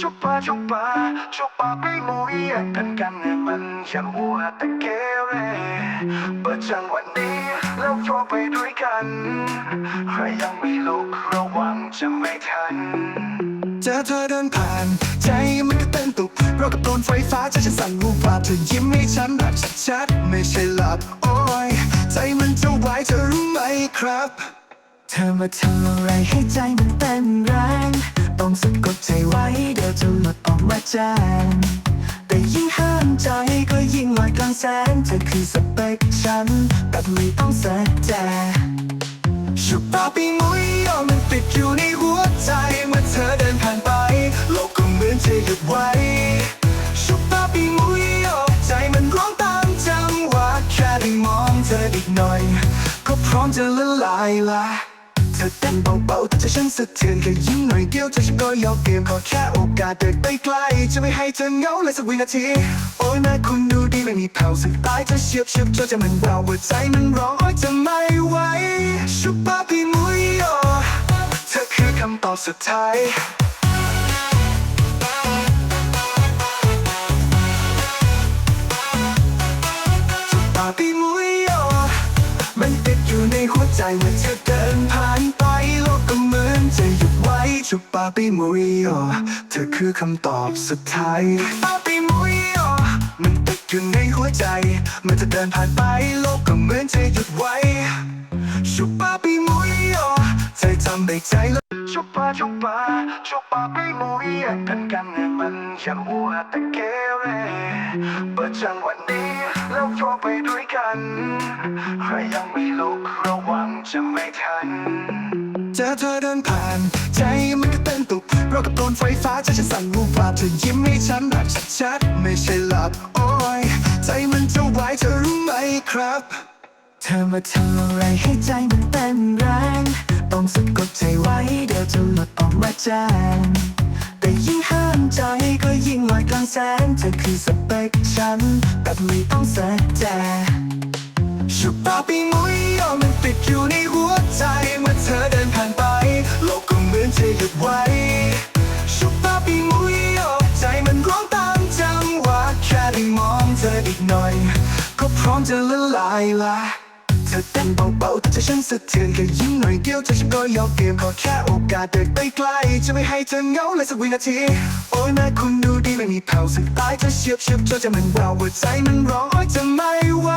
ชุบปาชุบปาชุบปาไม่มุยเป็นกันเนี่ยมันยังมัวแต่เกเรเปิดจังวันนี้ แล้วโทรไปด้วยกันใครยังไม่ลุกระวังจะไม่ทันเจอเธอเดินผ่าน ใจมันก็เต้นตุบเรากับโดนไฟฟ้าใจฉันสั่นวูบวาบเธอยิ้มให้ฉันแบบชัดๆไม่ใช่หลับโอ้ยใจมันจะไหวเธอรู้ไหมครับ เธอมาทำอะไรให้ใจมันเต้นแรง ต้องสะกดใจไว้ เดี๋ยวจะหลุดออกมาแจ้งแต่ยิ่งห้ามใจก็ยิ่งลอยกลางแสงเธอคือสเปคฉันแบบไม่ต้องแสแจชุบปาปีมุยยอมมันติดอยู่ในหัวใจ เมื่อเธอเดินผ่านไป โลกก็เหมือนจะหยุดไว้ชุบปาปีมุยยอมใจมันร้องตามจังหวะแค่ได้มองเธออีกหน่อย ก็พร้อมจะละลายละ เธอเต้นเบาๆแต่ใจฉันสะเทือนแค่ยิ้มหน่อยเดียวใจฉันก็ยอมเกมขอแค่โอกาสเดินไปไกล จะไม่ให้เธอเหงาเลยสักวินาที โอ้ยแม่คุณดูดีไม่มีแผ่วสุดท้ายเธอเฉียบเฉียบจนจะมันเบาหัวใจมันร้องโอ้ยจะไม่ไหวชุบปาพี่มุยโอเธอคือคำตอบสุดท้ายชุบปาพี่มุยโอมันติดอยู่ หัวใจเมื่อเธอเดินผ่านไปโลกก็เหมือนจะหยุดไว้ชุบปาปีมุยโอเธอคือคำตอบสุดท้ายปาปีมุยโอมันติดอยู่ในหัวใจเมื่อเธอเดินผ่านไปโลกก็เหมือนจะหยุดไว้ชุบปาปีมุยโอใจจำได้ใจ ชุบปาชุบปาชุบปาไปมุยเป็นกันเนี่ยมันอย่ามัวแต่เกเรเปิดจังวันนี้แล้วโทรไปด้วยกัน ใครยังไม่ลุกระวังจะไม่ทันเจอเธอเดินผ่าน ใจมันก็เต้นตุบเรากับโดนไฟฟ้าใจฉันสั่นวูบวาบเธอยิ้มให้ฉันแบบชัดๆไม่ใช่หลับโอ้ยใจมันจะไหวเธอรู้ไหมครับ ธอมาทำอะไรให้ใจมันเต้นแรง ต้องสะกดใจไว้เดี๋ยวจะหลุดออกมาแจ้ง แต่ยิ่งห้ามใจก็ยิ่งลอยกลางแสงเธอคือสเปคฉันแบบไม่ต้องแสแจชุบปาปีมุยยอมันติดอยู่ในหัวใจ เมื่อเธอเดินผ่านไป โลกก็เหมือนจะหยุดไว้ชุบปาปีมุยยอใจมันร้องตามจังหวะแค่ได้มองเธออีกหน่อย ก็พร้อมจะละลายละ เธอเต้นเบาๆแต่ใจฉันสะเทือนแค่ยิ้มหน่อยเดียวใจฉันก็ยอมเกมขอแค่โอกาสเดินไปไกล จะไม่ให้เธอเหงาเลยสักวินาที โอ้ยแม่คุณดูดีไม่มีแผ่วสุดท้ายเธอเฉียบเฉียบจนจะมันเบาหัวใจมันร้องโอ้ยจะไม่ไหว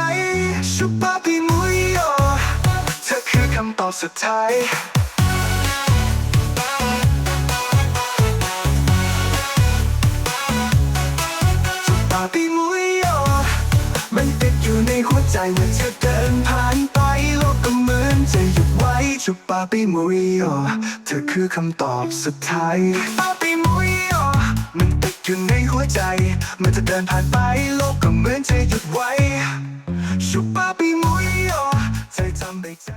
ชุบปาปีมุยโอเธอคือคำตอบสุดท้ายชุบปาปีมุยโอมันติดอยู่ในหัวใจเมื่อเธอเดินผ่าน ไว้ชุบปาปีมุยโอเธอคือคำตอบสุดท้ายปาปีมุยโอมันติดอยู่ในหัวใจเมื่อเธอเดินผ่านไปโลกก็เหมือนจะหยุดไว้ ชุบปาปีมุยโอใจจำได้ใจ